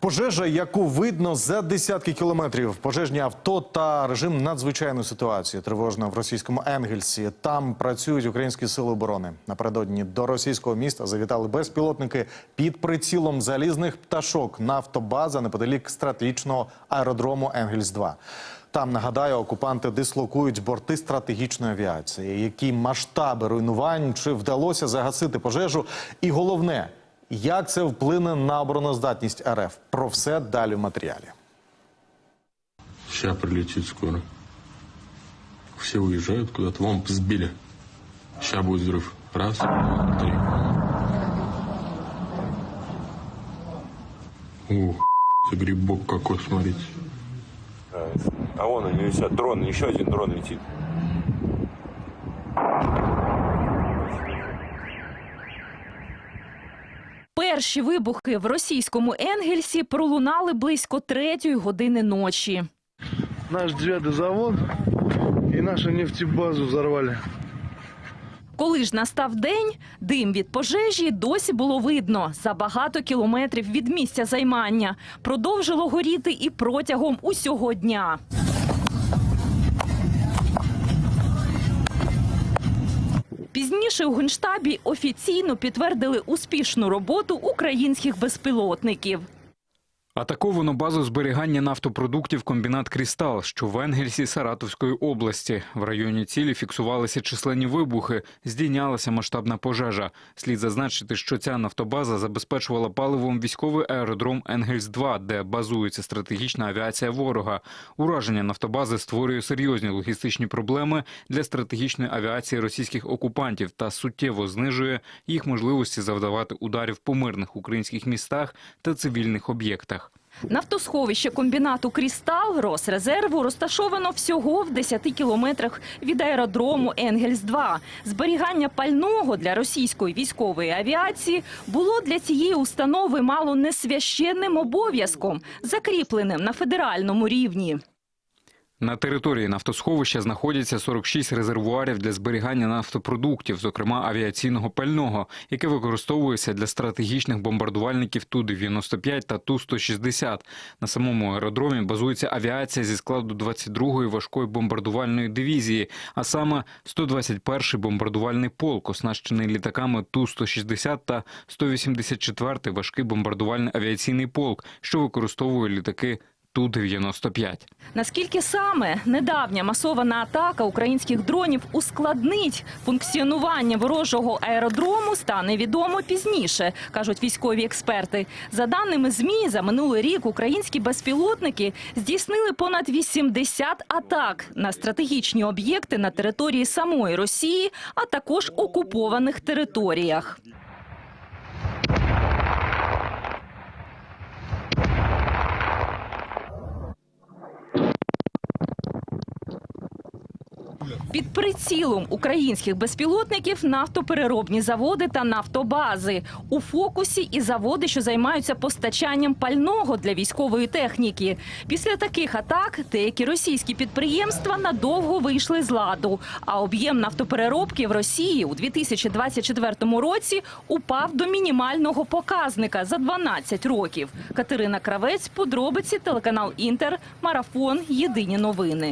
Пожежа, яку видно за десятки кілометрів, пожежні авто та режим надзвичайної ситуації тривожна в російському Енгельсі. Там працюють українські сили оборони. Напередодні до російського міста завітали безпілотники під прицілом залізних пташок. Нафтобаза неподалік стратегічного аеродрому Енгельс 2 Там нагадаю, окупанти дислокують борти стратегічної авіації. Які масштаби руйнувань чи вдалося загасити пожежу? І головне. Як це вплине на обороноздатність РФ? Про все далі в матеріалі. Сейчас прилетит скоро. Все уезжают куда-то. Вон сбили. Сейчас будет взрыв. Раз, два, три. Ух, это грибок какой, смотрите. А вон они висят. Дрон, еще один дрон летит. Перші вибухи в російському Енгельсі пролунали близько третьої години ночі. Наш девятый завод и нашу нефтебазу взорвали. Коли ж настав день, дим від пожежі досі було видно за багато кілометрів від місця займання. Продовжило горіти і протягом усього дня. Пізніше у генштабі офіційно підтвердили успішну роботу українських безпілотників. Атаковано базу зберігання нафтопродуктів комбінат Крістал, що в Енгельсі Саратовської області. В районі цілі фіксувалися численні вибухи, здійнялася масштабна пожежа. Слід зазначити, що ця нафтобаза забезпечувала паливом військовий аеродром Енгельс-2, де базується стратегічна авіація ворога. Ураження нафтобази створює серйозні логістичні проблеми для стратегічної авіації російських окупантів та суттєво знижує їх можливості завдавати ударів по мирних українських містах та цивільних об'єктах. Нафтосховище комбінату «Крістал» Росрезерву розташовано всього в 10 кілометрах від аеродрому Енгельс-2. Зберігання пального для російської військової авіації було для цієї установи мало не священним обов'язком, закріпленим на федеральному рівні. На території нафтосховища знаходяться 46 резервуарів для зберігання нафтопродуктів, зокрема авіаційного пального, яке використовується для стратегічних бомбардувальників Ту-95 та Ту-160. На самому аеродромі базується авіація зі складу 22-ї важкої бомбардувальної дивізії, а саме 121-й бомбардувальний полк, оснащений літаками Ту-160 та 184-й важкий бомбардувальний авіаційний полк, що використовує літаки Ту-95. Наскільки саме недавня масована атака українських дронів ускладнить функціонування ворожого аеродрому, стане відомо пізніше, кажуть військові експерти. За даними ЗМІ, за минулий рік українські безпілотники здійснили понад 80 атак на стратегічні об'єкти на території самої Росії, а також окупованих територіях. Під прицілом українських безпілотників нафтопереробні заводи та нафтобази. У фокусі і заводи, що займаються постачанням пального для військової техніки. Після таких атак деякі російські підприємства надовго вийшли з ладу. А об'єм нафтопереробки в Росії у 2024 році упав до мінімального показника за 12 років. Катерина Кравець, подробиці, телеканал Інтер, марафон. Єдині новини.